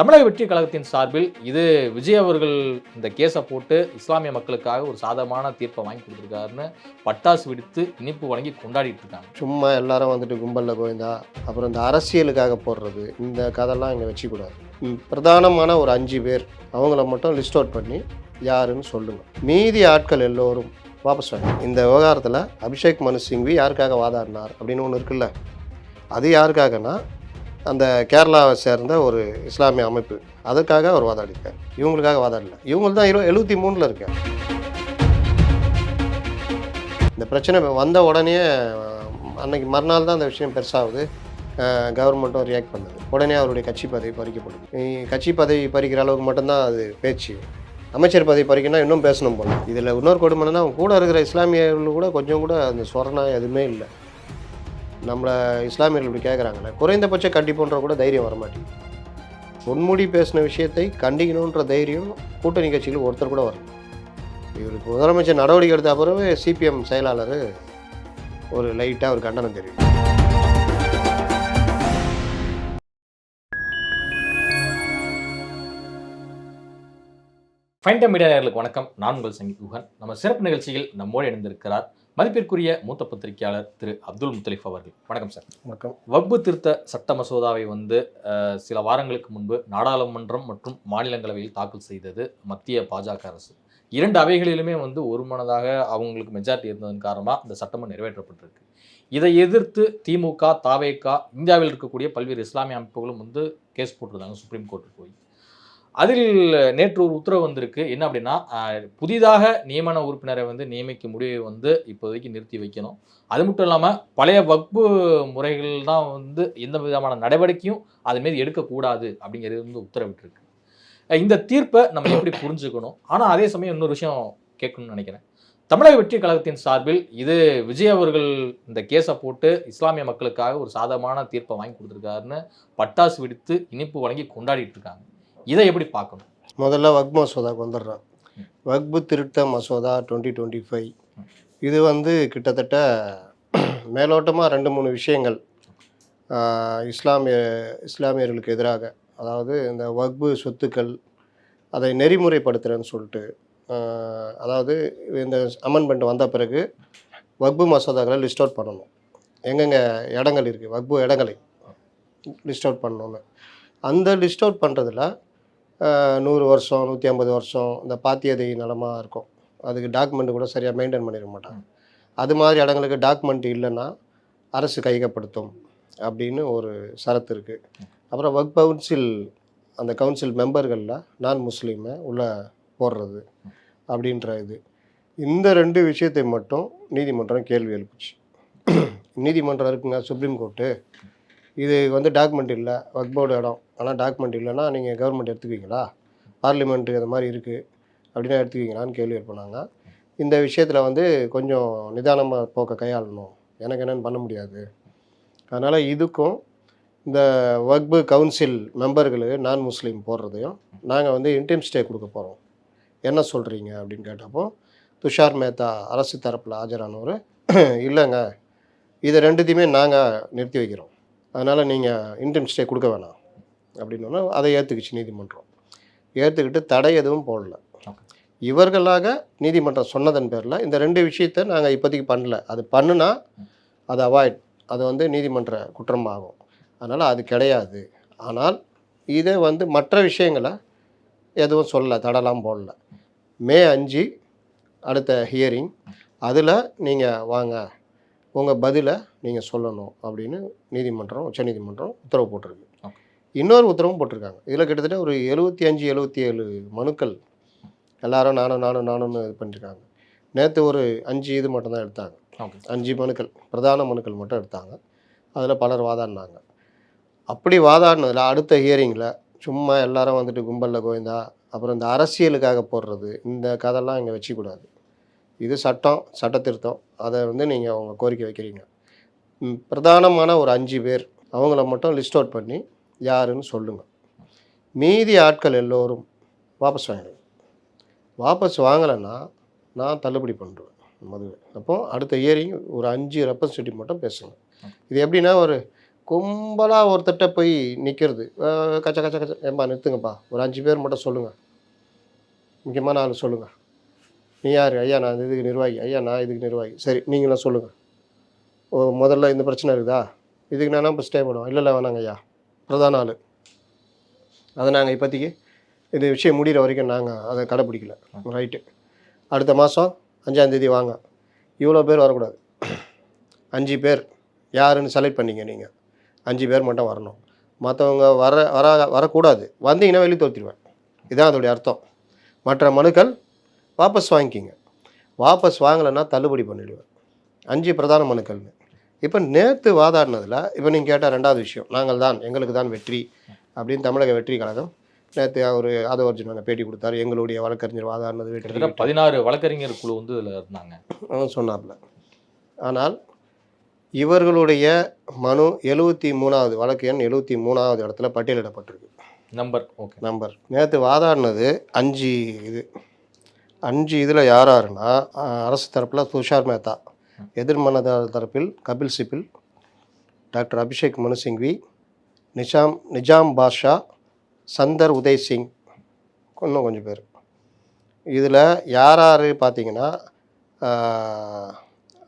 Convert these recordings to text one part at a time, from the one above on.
தமிழக வெற்றி கழகத்தின் சார்பில் இது விஜய் அவர்கள் இந்த கேஸை போட்டு இஸ்லாமிய மக்களுக்காக ஒரு சாதகமான தீர்ப்பை வாங்கி கொடுத்துருக்காருன்னு பட்டாசு வெடித்து இனிப்பு வழங்கி கொண்டாடிட்டு இருக்காங்க. சும்மா எல்லாரும் வந்துட்டு கும்பலில் கோவிந்தா அப்புறம் இந்த அரசியலுக்காக போடுறது இந்த கதைலாம் இங்கே வச்சுக்கூடாது. பிரதானமான ஒரு அஞ்சு பேர் அவங்கள மட்டும் லிஸ்ட் அவுட் பண்ணி யாருன்னு சொல்லுங்கள் மீதி ஆட்கள் எல்லோரும் வாபஸ் வாங்க. இந்த விவகாரத்தில் அபிஷேக் மனு சிங்வி யாருக்காக வாதாடினார் அப்படின்னு ஒன்று இருக்குல்ல? அது யாருக்காகனா அந்த கேரளாவை சேர்ந்த ஒரு இஸ்லாமிய அமைப்பு. அதற்காக அவர் வாதாடிருக்கார் இவங்களுக்காக வாதாடல. இவங்க தான் இரு எழுபத்தி மூணில் இருக்கார். இந்த பிரச்சனை வந்த உடனே அன்னைக்கு மறுநாள் தான் அந்த விஷயம் பெருசாகுது. கவர்மெண்ட்டும் ரியாக்ட் பண்ணுது. உடனே அவருடைய கட்சி பதவி பறிக்கப்படுது. கட்சி பதவி பறிக்கிற அளவுக்கு மட்டும்தான் அது பேச்சு. அமைச்சர் பதவி பறிக்கணும்னா இன்னும் பேசணும் போல. இதில் இன்னொரு கொடுமைன்னா அவங்க கூட இருக்கிற இஸ்லாமியர்கள் கூட கொஞ்சம் கூட அந்த சொரணா எதுவுமே இல்லை. நம்மளை இஸ்லாமியர்கள் இப்படி கேட்குறாங்களே குறைந்தபட்ச கண்டிப்புன்ற கூட தைரியம் வர மாட்டேங்குது பொன்முடி பேசின விஷயத்தை கண்டிக்கணுன்ற தைரியம் கூட்டணி கட்சிகள் ஒருத்தர் கூட வரல. இவருக்கு முதலமைச்சர் நடவடிக்கை எடுத்த பிறகு சிபிஎம் செயலாளர் ஒரு லைட்டாக ஒரு கண்டனம் தெரியும் ஃபைன் டைம் மீடியா வணக்கம். நான் உங்கள் சங்கி குஹன் நம்ம சிறப்பு நிகழ்ச்சியில் நம்மோடு இணைந்திருக்கிறார் மதிப்பிற்குரிய மூத்த பத்திரிகையாளர் திரு அப்துல் முத்தலிஃப் அவர்கள். வணக்கம் சார். வணக்கம். வக்பு திருத்த சட்ட மசோதாவை வந்து சில வாரங்களுக்கு முன்பு நாடாளுமன்றம் மற்றும் மாநிலங்களவையில் தாக்கல் செய்தது மத்திய பாஜக அரசு. இரண்டு அவைகளிலுமே வந்து ஒருமனதாக அவங்களுக்கு மெஜாரிட்டி இருந்ததன் காரணமாக இந்த சட்டமும் நிறைவேற்றப்பட்டிருக்கு. இதை எதிர்த்து திமுக தாவேகா இந்தியாவில் இருக்கக்கூடிய பல்வேறு இஸ்லாமிய அமைப்புகளும் வந்து கேஸ் போட்டிருந்தாங்க சுப்ரீம் கோர்ட்டுக்கு போய். அதில் நேற்று ஒரு உத்தரவு வந்திருக்கு. என்ன அப்படின்னா புதிதாக நியமன உறுப்பினரை வந்து நியமிக்க முடிவை வந்து இப்போதைக்கு நிறுத்தி வைக்கணும். அது மட்டும் இல்லாமல் பழைய வகுப்பு முறைகள் தான் வந்து எந்த விதமான நடவடிக்கையும் அது மாரி எடுக்கக்கூடாது அப்படிங்கிறது வந்து உத்தரவிட்டிருக்கு. இந்த தீர்ப்பை நம்ம எப்படி புரிஞ்சுக்கணும்? ஆனால் அதே சமயம் இன்னொரு விஷயம் கேட்கணும்னு நினைக்கிறேன். தமிழக வெற்றி கழகத்தின் சார்பில் இது விஜய் அவர்கள் இந்த கேஸை போட்டு இஸ்லாமிய மக்களுக்காக ஒரு சாதகமான தீர்ப்பை வாங்கி கொடுத்துருக்காருன்னு பட்டாசு வெடித்து இனிப்பு வழங்கி கொண்டாடிட்டு இருக்காங்க. இதை எப்படி பார்க்கணும்? முதல்ல வக் மசோதாவுக்கு வந்துடுறேன் வக்பு திருத்த மசோதா டுவெண்ட்டி டுவெண்ட்டி ஃபைவ் இது வந்து கிட்டத்தட்ட மேலோட்டமாக ரெண்டு மூணு விஷயங்கள் இஸ்லாமிய இஸ்லாமியர்களுக்கு எதிராக. அதாவது இந்த வக்பு சொத்துக்கள் அதை நெறிமுறைப்படுத்துகிறேன்னு சொல்லிட்டு அதாவது இந்த அமெண்ட்மெண்ட் வந்த பிறகு வக்பு மசோதாக்களை லிஸ்ட் அவுட் பண்ணணும். எங்கெங்கே இடங்கள் இருக்குது வக்பு இடங்களை லிஸ்ட் அவுட் பண்ணணும்னு. அந்த லிஸ்ட் அவுட் பண்ணுறதுல நூறு வருஷம் நூற்றி ஐம்பது வருஷம் இந்த பாத்தியதை நிலமாக இருக்கும். அதுக்கு டாக்குமெண்ட் கூட சரியாக மெயின்டைன் பண்ணிட மாட்டாங்க. அது மாதிரி இடங்களுக்கு டாக்குமெண்ட் இல்லைன்னா அரசு கையகப்படுத்தும் அப்படின்னு ஒரு சரத்து இருக்குது அப்புறம் ஒர்க் கவுன்சில் அந்த கவுன்சில் மெம்பர்களில் நான் முஸ்லீமை உள்ளே போடுறது அப்படின்ற இது. இந்த ரெண்டு விஷயத்தை மட்டும் நீதிமன்றம் கேள்வி எழுப்புச்சு. நீதிமன்றம் இருக்குங்க சுப்ரீம் கோர்ட்டு இது வந்து டாக்குமெண்ட் இல்லை ஒர்க் போர்டு இடம். ஆனால் டாக்குமெண்ட் இல்லைன்னா நீங்கள் கவர்மெண்ட் எடுத்துக்குவீங்களா? பார்லிமெண்ட்டு அது மாதிரி இருக்குது அப்படின்னா எடுத்துக்குவீங்களான்னு கேள்வி எழுப்பினாங்க. இந்த விஷயத்தில் வந்து கொஞ்சம் நிதானமாக போக்க கையாளணும். எனக்கு என்னென்னு பண்ண முடியாது. அதனால் இதுக்கும் இந்த வக்பு கவுன்சில் மெம்பர்களுக்கு நான் முஸ்லீம் போடுறதையும் நாங்கள் வந்து இன்டெம் ஸ்டே கொடுக்க போகிறோம் என்ன சொல்கிறீங்க அப்படின்னு கேட்டப்போ துஷார் மேத்தா அரசு தரப்பில் ஆஜரானவர் இல்லைங்க. இதை ரெண்டுத்தையுமே நாங்கள் நிறுத்தி வைக்கிறோம். அதனால் நீங்கள் இன்டெம் ஸ்டே கொடுக்க வேணாம். அப்படின்னோன்னா அதை ஏற்றுக்குச்சு நீதிமன்றம். ஏற்றுக்கிட்டு தடை எதுவும் போடல. இவர்களாக நீதிமன்றம் சொன்னதன் பேரில் இந்த ரெண்டு விஷயத்தை நாங்கள் இப்போதைக்கு பண்ணல. அது பண்ணுனா அது அவாய்ட் அது வந்து நீதிமன்ற குற்றமாகும். அதனால் அது கிடையாது. ஆனால் இதை வந்து மற்ற விஷயங்களை எதுவும் சொல்லலை தடலாம் போடல. மே அஞ்சு அடுத்த ஹியரிங் அதில் நீங்கள் வாங்க. உங்கள் பதிலை நீங்கள் சொல்லணும் அப்படின்னு நீதிமன்றம் உச்சநீதிமன்றம் உத்தரவு போட்டிருக்கு. இன்னொரு உத்தரவும் போட்டிருக்காங்க. இதில் கிட்டத்தட்ட ஒரு எழுபத்தி அஞ்சு எழுபத்தி ஏழு மனுக்கள் எல்லாரும் நானும் நானும் நானும்னு இது பண்ணியிருக்காங்க நேற்று ஒரு அஞ்சு இது மட்டும்தான் எடுத்தாங்க. அஞ்சு மனுக்கள் பிரதான மனுக்கள் மட்டும் எடுத்தாங்க. அதில் பலர் வாதாடினாங்க. அப்படி வாதாடினதில் அடுத்த ஹியரிங்கில் சும்மா எல்லாரும் வந்துட்டு கும்பலில் கோவிந்தா அப்புறம் இந்த அரசியலுக்காக போடுறது இந்த கதைலாம் இங்கே வச்சுக்கூடாது. இது சட்டம் சட்ட திருத்தம். அதை வந்து நீங்கள் அவங்க கோரிக்கை வைக்கிறீங்க. பிரதானமான ஒரு அஞ்சு பேர் அவங்கள மட்டும் லிஸ்ட் அவுட் பண்ணி யாருன்னு சொல்லுங்கள் மீதி ஆட்கள் எல்லோரும் வாபஸ் வாங்கிடுங்க. வாபஸ் வாங்கலைன்னா நான் தள்ளுபடி பண்ணுறேன் மதுவை. அப்போ அடுத்த இயரிங் ஒரு அஞ்சு ரெப்ரசன்டேட்டிவ் மட்டும் பேசுங்க. இது எப்படின்னா ஒரு கும்பலாக ஒருத்தட்ட போய் நிற்கிறது கச்ச கச்ச கச்ச ஏம்பா நிறுத்துங்கப்பா. ஒரு அஞ்சு பேர் மட்டும் சொல்லுங்கள் முக்கியமான ஆள் சொல்லுங்கள் நீ யார்? ஐயா நான் இதுக்கு நிர்வாகி. ஐயா நான் இதுக்கு நிர்வாகி. சரி நீங்களும் சொல்லுங்கள் ஓ முதல்ல இந்த பிரச்சனை இருக்குதா? இதுக்கு நான் இப்போ ஸ்டே பண்ணுவோம் இல்லை இல்லை வேணாங்க ஐயா. பிரதான ஆள். அதை நாங்கள் இப்போதைக்கு இது விஷயம் முடிகிற வரைக்கும் நாங்கள் அதை கடைப்பிடிக்கல. ரைட்டு அடுத்த மாதம் அஞ்சாந்தேதி வாங்க. இவ்வளோ பேர் வரக்கூடாது. அஞ்சு பேர். யாருன்னு செலக்ட் பண்ணீங்க நீங்கள் அஞ்சு பேர் மட்டும் வரணும். மற்றவங்க வர வர வரக்கூடாது. வந்தீங்கன்னா வெளியே தோற்றிடுவேன் இதுதான் அதோடைய அர்த்தம். மற்ற மனுக்கள் வாபஸ் வாங்கிக்கிங்க. வாபஸ் வாங்கலைன்னா தள்ளுபடி பண்ணிடுவேன். அஞ்சு பிரதான மனுக்கள்னு. இப்போ நேற்று வாதாடினதில் இப்போ நீங்கள் கேட்ட ரெண்டாவது விஷயம் நாங்கள் தான் எங்களுக்கு தான் வெற்றி அப்படின்னு தமிழக வெற்றி கழகம் நேற்று அவர் ஆதவர்ஜுன் அங்கே பேட்டி கொடுத்தாரு. எங்களுடைய வழக்கறிஞர் வாதாடினது வெற்றி. பதினாறு வழக்கறிஞர் குழு வந்து இதில் இருந்தாங்க. சொன்னார்ல ஆனால் இவர்களுடைய மனு எழுபத்தி மூணாவது வழக்கு எண் எழுபத்தி மூணாவது இடத்துல பட்டியலிடப்பட்டிருக்கு. Number okay. நம்பர். நேற்று வாதாடினது அஞ்சு இது. அஞ்சு இதில் யார் யாருன்னா அரசு தரப்பில் துஷார் மேத்தா. எதிர்மனதார் தரப்பில் கபில் சிபில் டாக்டர் அபிஷேக் மனு சிங்வி நிஜாம் நிஜாம் பாஷா சந்தர் உதய் சிங் இன்னும் கொஞ்சம் பேர் இதில் யார் யார் பார்த்தீங்கன்னா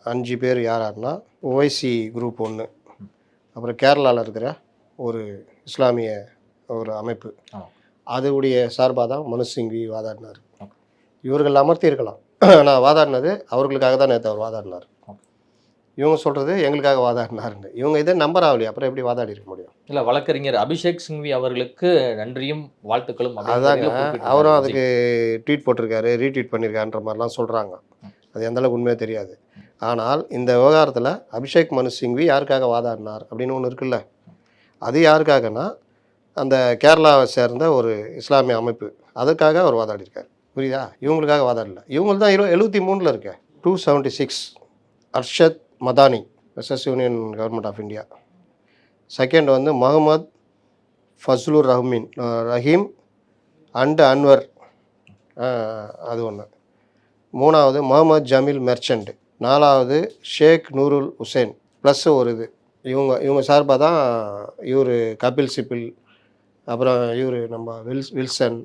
அஞ்சு பேர் யார் யாருன்னா ஓய்சி குரூப் ஒன்று அப்புறம் கேரளாவில் இருக்கிற ஒரு இஸ்லாமிய ஒரு அமைப்பு. அதுடைய சார்பாக தான் மனு சிங்வி வாதாடினார். இவர்கள் அமர்த்தி இருக்கலாம் நான் வாதாடினது அவர்களுக்காக தான் நேற்று அவர் வாதாடினார். இவங்க சொல்கிறது எங்களுக்காக வாதாடினாருன்னு. இவங்க இதே நம்பர் ஆகலையே அப்புறம் எப்படி வாதாடி இருக்க முடியும்? இல்ல வழக்கறிஞர் அபிஷேக் சிங்வி அவர்களுக்கு நன்றியும் வாழ்த்துக்களும் அதாங்க. அவரும். அதுக்கு ட்வீட் போட்டிருக்காரு ரீட்வீட் பண்ணியிருக்காருன்ற மாதிரிலாம் சொல்கிறாங்க அது எந்த அளவுக்கு உண்மையாக தெரியாது. ஆனால் இந்த விவகாரத்தில் அபிஷேக் மனு சிங்வி யாருக்காக வாதாடினார் அப்படின்னு ஒன்று இருக்குல்ல? அது யாருக்காகனா அந்த கேரளாவை சேர்ந்த ஒரு இஸ்லாமிய அமைப்பு. அதற்காக அவர் வாதாடியிருக்கார் புரியுதா? இவங்களுக்காக வாதாடல. இவங்க தான் இரு எழுபத்தி மூணில் இருக்க. Two seventy six Arshad Madani SS union government of India second வந்து முகமது ஃபஸ்லுர் ரஹ்மீன் ரஹீம் அண்டு அன்வர் அது ஒன்று மூணாவது முகமது ஜமீல் மெர்ச்சண்ட்டு நாலாவது ஷேக் நூருல் ஹுசேன் ப்ளஸ் ஒரு இது. இவங்க இவங்க சார்பாக தான் இவர் கபில் சிபில் அப்புறம் இவர் நம்ம Wills Wilson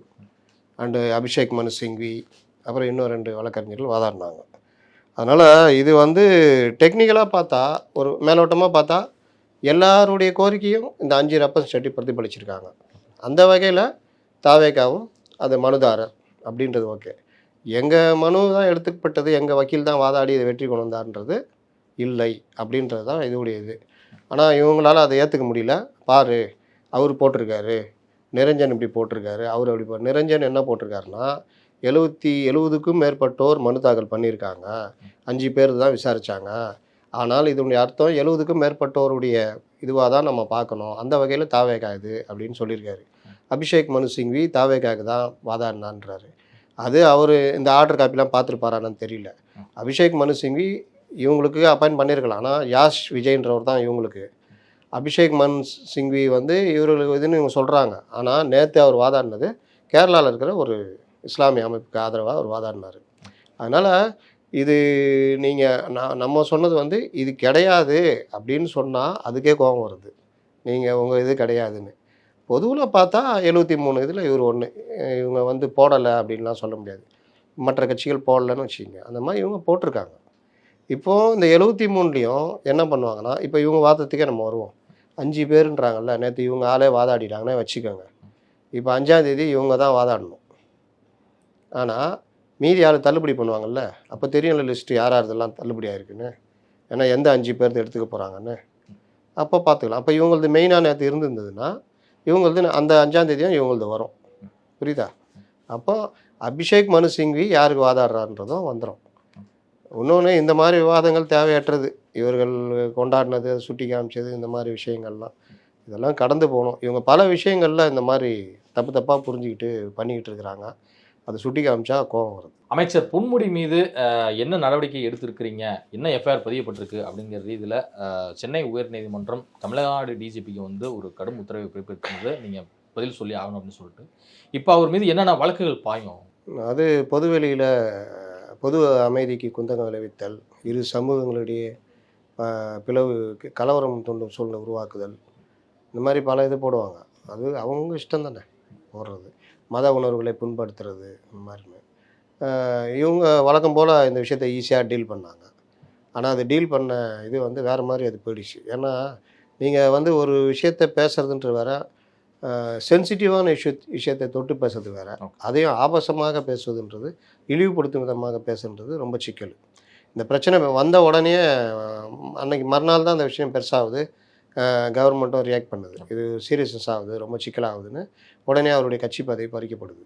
and Abhishek Manu Singhvi அப்புறம் இன்னும் ரெண்டு வழக்கறிஞர்கள் வாதாடினாங்க. அதனால் இது வந்து டெக்னிக்கலாக பார்த்தா ஒரு மேலோட்டமாக பார்த்தா எல்லாருடைய கோரிக்கையும் இந்த அஞ்சு ரெப்ரசன்டேட்டிவ் பிரதிபலிச்சிருக்காங்க. அந்த வகையில் தாவேக்காவும் அது மனுதாரர் அப்படின்றது ஓகே. எங்கள் மனு தான் எடுத்துக்கப்பட்டது எங்கள் வக்கீல் தான் வாதாடி இதை வெற்றி கொண்டு வந்தார்ன்றது இல்லை அப்படின்றது தான் இதுடைய இது. ஆனால் இவங்களால அதை ஏற்றுக்க முடியல. பாரு அவர் போட்டிருக்காரு. நிரஞ்சன் இப்படி போட்டிருக்காரு. அவர் அப்படி போ நிரஞ்சன் என்ன போட்டிருக்காருன்னா எழுபத்தி எழுபதுக்கும் மேற்பட்டோர் மனு தாக்கல் பண்ணியிருக்காங்க. அஞ்சு பேர் தான் விசாரித்தாங்க ஆனால் இதனுடைய அர்த்தம் எழுபதுக்கும் மேற்பட்டோருடைய இதுவாக தான் நம்ம பார்க்கணும். அந்த வகையில் தாவேகா இது அப்படின்னு சொல்லியிருக்காரு. அபிஷேக் மனு சிங்வி தாவேகாக்கு தான் வாதாடினான்றாரு. அது அவர் இந்த ஆர்டர் காப்பிலாம் பார்த்துருப்பாரான்னு தெரியல. அபிஷேக் மனு சிங்வி இவங்களுக்கு அப்பாயின்ட் பண்ணியிருக்கலாம். ஆனால் யாஷ் விஜய்ன்றவர் தான் இவங்களுக்கு. அபிஷேக் மன் சிங்வி வந்து இவர்களுக்கு இதுன்னு இவங்க சொல்கிறாங்க ஆனால் நேற்று அவர் வாதாடினது கேரளாவில் இருக்கிற ஒரு இஸ்லாமிய அமைப்புக்கு ஆதரவாக அவர் வாதாடினார். அதனால் இது நீங்கள் நான் நம்ம சொன்னது வந்து இது கிடையாது அப்படின்னு சொன்னால் அதுக்கே கோபம் வருது. நீங்கள் உங்கள் இது கிடையாதுன்னு. பொதுவில் பார்த்தா எழுபத்தி மூணு இதில் இவர் ஒன்று இவங்க வந்து போடலை அப்படின்லாம் சொல்ல முடியாது. மற்ற கட்சிகள் போடலைன்னு வச்சுக்கோங்க. அந்த மாதிரி இவங்க போட்டிருக்காங்க. இப்போது இந்த எழுபத்தி மூணுலேயும் என்ன பண்ணுவாங்கன்னா இப்போ இவங்க வாதத்துக்கே நம்ம வருவோம். அஞ்சு பேருன்றாங்கல்ல நேற்று இவங்க ஆளே வாதாடிட்டாங்கன்னே வச்சுக்கோங்க. இப்போ அஞ்சாந்தேதி இவங்க தான் வாதாடணும். ஆனால் மீதி ஆள் தள்ளுபடி பண்ணுவாங்கல்ல அப்போ தெரியும்ல லிஸ்ட்டு யார் யார் இதெல்லாம் தள்ளுபடி ஆயிருக்குன்னு. ஏன்னா எந்த அஞ்சு பேர் எடுத்துக்க போகிறாங்கன்னு அப்போ பார்த்துக்கலாம் அப்போ இவங்களது மெயினாக நேற்று இருந்திருந்ததுன்னா இவங்களது அந்த அஞ்சாந்தேதியும் இவங்களது வரும். புரியுதா? அப்போ அபிஷேக் மனு சிங்வி யாருக்கு வாதாடுறான்றதும் வந்துடும் இன்னொன்று இந்த மாதிரி விவாதங்கள் தேவையற்றது. இவர்கள் கொண்டாடினது சுட்டி காமிச்சது இந்த மாதிரி விஷயங்கள்லாம். இதெல்லாம் கடந்து போகணும் இவங்க பல விஷயங்களில் இந்த மாதிரி தப்பு தப்பாக புரிஞ்சுக்கிட்டு பண்ணிக்கிட்டு இருக்கிறாங்க. அதை சுட்டி காமிச்சா கோபம் வருது அமைச்சர் பொன்முடி மீது என்ன நடவடிக்கை எடுத்திருக்கிறீங்க? என்ன எஃப்ஐஆர் பதியப்பட்டிருக்கு? அப்படிங்கிற ரீதியில் சென்னை உயர்நீதிமன்றம் தமிழ்நாடு டிஜிபிக்கு வந்து ஒரு கடும் உத்தரவை பிறப்பித்திருந்தது நீங்கள் பதில் சொல்லி ஆகணும் அப்படின்னு சொல்லிட்டு. இப்போ அவர் மீது என்னென்ன வழக்குகள் பாயும்? அது பொதுவெளியில் பொது அமைதிக்கு குந்தகம் விளைவித்தல் இரு சமூகங்களிடையே பிளவு கலவரம் தூண்டும் சூழ்நிலை உருவாக்குதல் இந்த மாதிரி பல இது போடுவாங்க. அது அவங்க இஷ்டம் தானே போடுறது. மத உணர்வுகளை புண்படுத்துறது இந்த மாதிரி இவங்க வழக்கம் போல் இந்த விஷயத்தை ஈஸியாக டீல் பண்ணாங்க. ஆனால் அது டீல் பண்ண இது வந்து வேறு மாதிரி அது போயிடுச்சு. ஏன்னா நீங்கள் வந்து ஒரு விஷயத்தை பேசுகிறதுன்ற வேற சென்சிட்டிவான விஷய விஷயத்தை தொட்டு பேசுறது வேற. அதையும் ஆபாசமாக பேசுவதுன்றது இழிவுபடுத்தும் விதமாக பேசுன்றது ரொம்ப சிக்கல். இந்த பிரச்சனை வந்த உடனே அன்னைக்கு மறுநாள் தான் அந்த விஷயம் பெருசாகுது. கவர்மெண்ட்டும் ரியாக்ட் பண்ணுது. இது சீரியஸ்னஸ் ஆகுது ரொம்ப சிக்கலாகுதுன்னு உடனே அவருடைய கட்சி பதவி பறிக்கப்படுது.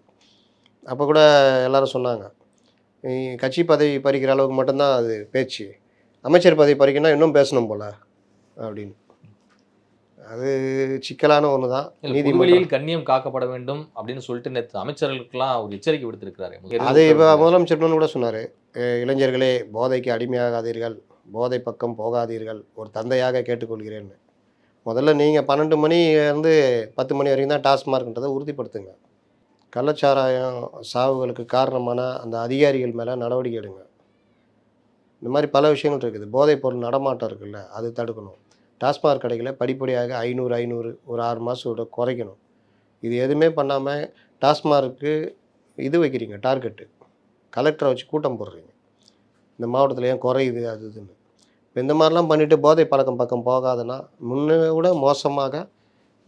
அப்போ கூட எல்லாரும் சொன்னாங்க கட்சி பதவி பறிக்கிற அளவுக்கு மட்டும்தான் அது பேச்சு. அமைச்சர் பதவி பறிக்கணும்னா இன்னும் பேசணும் போல அப்படின்னு. அது சிக்கலான ஒன்று தான் பொதுவெளியில் கண்ணியம் காக்கப்பட வேண்டும் அப்படின்னு சொல்லிட்டு நேற்று அமைச்சர்களுக்கெல்லாம் ஒரு எச்சரிக்கை விடுத்திருக்கிறாரு. அது இப்போ முதலமைச்சர் கூட சொன்னார். இளைஞர்களே போதைக்கு அடிமையாகாதீர்கள். போதை பக்கம் போகாதீர்கள். ஒரு தந்தையாக கேட்டுக்கொள்கிறேன்னு. முதல்ல நீங்கள் பன்னெண்டு மணி இருந்து பத்து மணி வரைக்கும் தான் டாஸ்மார்க்ன்றதை உறுதிப்படுத்துங்க. கள்ளச்சாராயம் சாவுகளுக்கு காரணமான அந்த அதிகாரிகள் மேலே நடவடிக்கை எடுங்க. இந்த மாதிரி பல விஷயங்கள் இருக்குது. போதைப் பொருள் நடமாட்டம் இருக்குல்ல அது தடுக்கணும். டாஸ்மாக் கடைகளை படிப்படியாக ஐநூறு ஐநூறு ஒரு ஆறு மாதத்தோட குறைக்கணும். இது எதுவுமே பண்ணாமல் டாஸ்மார்க்கு இது வைக்கிறீங்க டார்கெட்டு கலெக்டரை வச்சு கூட்டம் போடுறீங்க. இந்த மாவட்டத்தில் ஏன் குறையுது அது இதுன்னு. இப்போ இந்த மாதிரிலாம் பண்ணிவிட்டு போதை பழக்கம் பக்கம் போகாதுன்னா முன்ன விட மோசமாக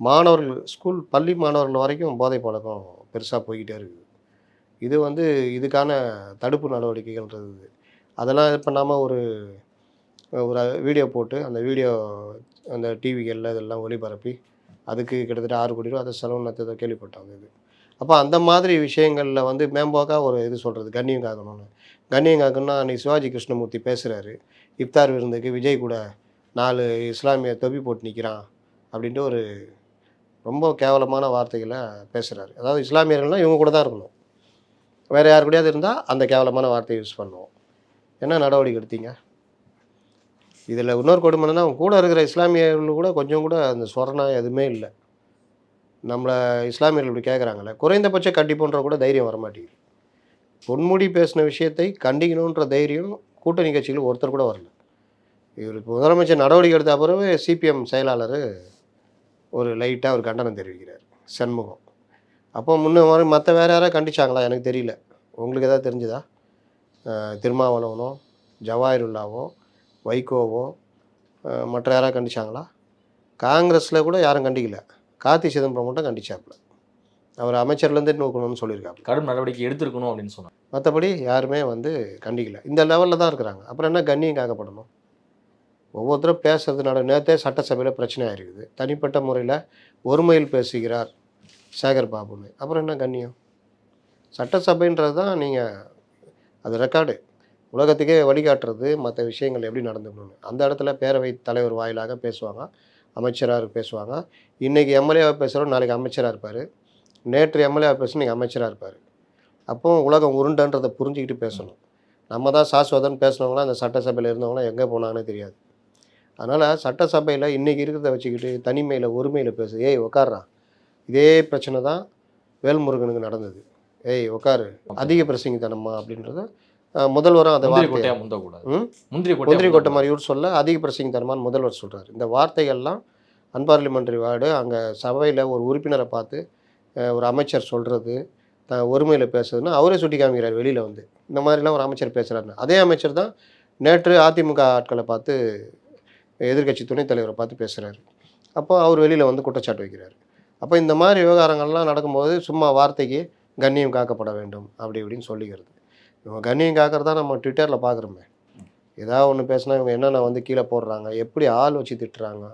மாணவர்கள் ஸ்கூல் பள்ளி மாணவர்கள் வரைக்கும் போதை பழக்கம் பெருசாக போய்கிட்டே இருக்குது. இது வந்து இதுக்கான தடுப்பு நடவடிக்கைகள்ன்றது இது. அதெல்லாம் இது பண்ணாமல் ஒரு ஒரு வீடியோ போட்டு அந்த வீடியோ அந்த டிவிகளில் இதெல்லாம் ஒளிபரப்பி அதுக்கு கிட்டத்தட்ட ஆறு கோடி ரூபா அதை செலவு நடத்ததை கேள்விப்பட்டாங்க இது. அப்போ அந்த மாதிரி விஷயங்களில் வந்து மேம்போக்காக ஒரு இது சொல்கிறது கண்ணியம் காக்கணும்னு. கண்ணியம் காக்கணும்னா அன்றைக்கி சிவாஜி கிருஷ்ணமூர்த்தி பேசுகிறாரு இப்தார் விருந்துக்கு விஜய் கூட நாலு இஸ்லாமிய தொப்பி போட்டு நிற்கிறான் அப்படின்ட்டு ஒரு ரொம்ப கேவலமான வார்த்தைகளை பேசுகிறாரு அதாவது இஸ்லாமியர்கள்னால் இவங்க கூட தான் இருக்கணும். வேறு யார் கூடயாவது இருந்தால் அந்த கேவலமான வார்த்தையை யூஸ் பண்ணுவோம். என்ன நடவடிக்கை எடுத்தீங்க? இதில் இன்னொரு கொடுமைன்னா அவங்க கூட இருக்கிற இஸ்லாமியர்கள் கூட கொஞ்சம் கூட அந்த சொரணா எதுவுமே இல்லை. நம்மளை இஸ்லாமியர்கள் இப்படி கேட்குறாங்களே குறைந்தபட்ச கண்டிப்புன்ற கூட தைரியம் வரமாட்டேங்குது. பொன்முடி பேசின விஷயத்தை கண்டிக்கணுன்ற தைரியம் கூட்டணி கட்சிகள் ஒருத்தர் கூட வரல. இவருக்கு முதலமைச்சர் நடவடிக்கை எடுத்த பிறகு சிபிஎம் செயலாளர் ஒரு லைட்டாக ஒரு கண்டனம் தெரிவிக்கிறார் சண்முகம். அப்போ முன்ன மாதிரி மற்ற வேறு யாராவது கண்டிச்சாங்களா? எனக்கு தெரியல. உங்களுக்கு எதாவது தெரிஞ்சுதா? திருமாவளவனோ ஜவாஹிருல்லாவோ வைகோவோ மற்ற யாராவது கண்டிச்சாங்களா? காங்கிரஸில் கூட யாரும் கண்டிக்கல. கார்த்தி சிதம்பரம் மட்டும் கண்டிச்சாப்புல. அவர் அமைச்சர்லேருந்து நோக்கணும்னு சொல்லியிருக்காப்புல. கடும் நடவடிக்கை எடுத்திருக்கணும் அப்படின்னு சொன்னாங்க. மற்றபடி யாருமே வந்து கண்டிக்கல. இந்த லெவலில் தான் இருக்கிறாங்க. அப்புறம் என்ன கண்ணியம் காக்கப்படணும்? ஒவ்வொருத்தரும் பேசுறது நட நேற்றே சட்டசபையில் பிரச்சனை ஆயிருக்குது. தனிப்பட்ட முறையில் ஒருமையில் பேசுகிறார் சேகர் பாபுன்னு. அப்புறம் என்ன கண்ணியம்? சட்டசபைன்றது தான் நீங்கள் அது ரெக்கார்டு உலகத்துக்கே வழிகாட்டுறது மற்ற விஷயங்கள் எப்படி நடந்துக்கணும்னு. அந்த இடத்துல பேரவைத் தலைவர் வாயிலாக பேசுவாங்க. அமைச்சராக பேசுவாங்க. இன்றைக்கி எம்எல்ஏவாக பேசுகிறோம் நாளைக்கு அமைச்சராக இருப்பார். நேற்று எம்எல்ஏவாக பேசணும் நீங்கள் அமைச்சராக இருப்பார். அப்போ உலகம் உருண்டன்றதை புரிஞ்சுக்கிட்டு பேசணும். நம்ம தான் சாஸ்வதன் பேசினவங்களாம் அந்த சட்டசபையில் இருந்தவங்களாம் எங்கே போனாங்கன்னே தெரியாது. அதனால் சட்டசபையில் இன்றைக்கி இருக்கிறத வச்சுக்கிட்டு தனிமையில் ஒருமையில் பேசு. ஏய் உக்காடுறா இதே பிரச்சனை தான் வேல்முருகனுக்கு நடந்தது. ஏய் உக்காரு. அதிக பிரசங்கித்தனமா அப்படின்றத முதல்வரும் முந்திரி வார்த்தையை முந்தக்கூடாது. ம்? முந்திரி முந்திரி கொட்டை கொட்டை மாதிரி இவர் சொல்ல அதிக பிரசங்கித்தனமான்னு முதல்வர் சொல்கிறார் இந்த வார்த்தைகள்லாம் அன்பார்லிமெண்ட்ரி வார்டு அங்கே சபையில் ஒரு உறுப்பினரை பார்த்து ஒரு அமைச்சர் சொல்கிறது த ஒருமையில் பேசுறதுன்னா அவரே சுட்டி காமிக்கிறார் வெளியில் வந்து. இந்த மாதிரிலாம் ஒரு அமைச்சர் பேசுகிறாருன்னு அதே அமைச்சர் தான் நேற்று அதிமுக ஆட்களை பார்த்து எதிர்க்கட்சி துணைத் தலைவரை பார்த்து பேசுகிறாரு அப்போ அவர் வெளியில் வந்து குற்றச்சாட்டு வைக்கிறார். அப்போ இந்த மாதிரி விவகாரங்கள்லாம் நடக்கும்போது சும்மா வார்த்தைக்கு கண்ணியம் காக்கப்பட வேண்டும் அப்படி இப்படின்னு சொல்லிக்கிறது. இவங்க கண்ணியம் காக்கிறதா நம்ம ட்விட்டரில் பார்க்குறோமே ஏதாவது ஒன்று பேசினா இவங்க என்னென்ன வந்து கீழே போடுறாங்க எப்படி ஆள் வச்சு திட்டுறாங்க.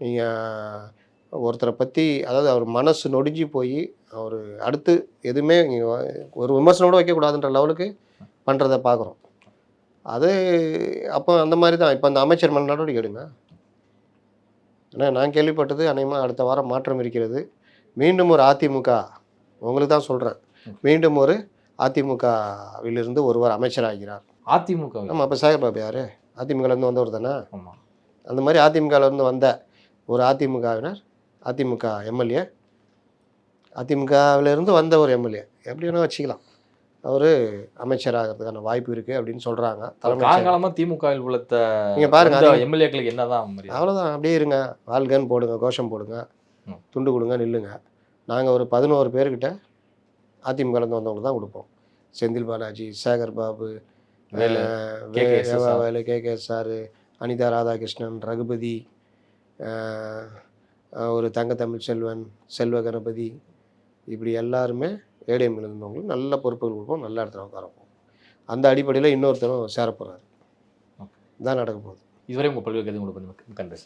நீங்கள் ஒருத்தரை பற்றி அதாவது அவர் மனசு நொடிஞ்சு போய் அவர் அடுத்து எதுவுமே ஒரு விமர்சனம் கூட வைக்கக்கூடாதுன்ற லெவலுக்கு பண்ணுறத பார்க்குறோம் அது அப்போ அந்த மாதிரி தான் இப்போ அந்த அமைச்சர் மேல் நடவடிக்கை எடுங்க. ஏன்னா நான் கேள்விப்பட்டது அநேகமாக அடுத்த வாரம் மாற்றம் இருக்கிறது. மீண்டும் ஒரு அதிமுக. உங்களுக்கு தான் சொல்கிறேன் மீண்டும் ஒரு அதிமுகவிலிருந்து ஒருவர் அமைச்சராகிறார். அதிமுக ஆமாம் அப்போ சேகர் பாபு யார்? அதிமுகலேருந்து வந்தவர் தானே அந்த மாதிரி அதிமுகலேருந்து வந்த ஒரு அதிமுகவினர் அதிமுக எம்எல்ஏ அதிமுகவிலேருந்து வந்த ஒரு எம்எல்ஏ. எப்படி வேணால் வச்சுக்கலாம். அவர் அமைச்சராகிறதுக்கான வாய்ப்பு இருக்குது அப்படின்னு சொல்கிறாங்க தலைமைச் செயலர். காலகாலமா திமுகவில் உள்ள நீங்கள் பாருங்க அது எம்எல்ஏக்களுக்கு என்னதான் மரியாதை? அவ்வளோதான் அப்படியே இருங்க. வாழ்கன்னு போடுங்க கோஷம் போடுங்க. துண்டு கொடுங்க நில்லுங்க. நாங்கள் ஒரு பதினோரு பேர்கிட்ட அதிமுகலேருந்து வந்தவங்களுக்கு தான் கொடுப்போம் செந்தில் பாலாஜி சேகர் பாபு வேலு, அஹ், கே. கே. வே- S. S. R. Velu K K sir Anitha Radhakrishnan Raghupathi ஒரு தங்க தமிழ் செல்வன் செல்வ கணபதி இப்படி எல்லாருமே ஏடிஎம் இருந்தவங்களுக்கு நல்ல பொறுப்புகள் கொடுப்போம் நல்ல இடத்துல உட்கார வைப்போம் அந்த அடிப்படையில் இன்னொருத்தரும் சேர போகிறாரு Okay. தான் நடக்க போகுது இதுவரை உங்க பல்வேறு கருத்து பண்ணி கண்டேன்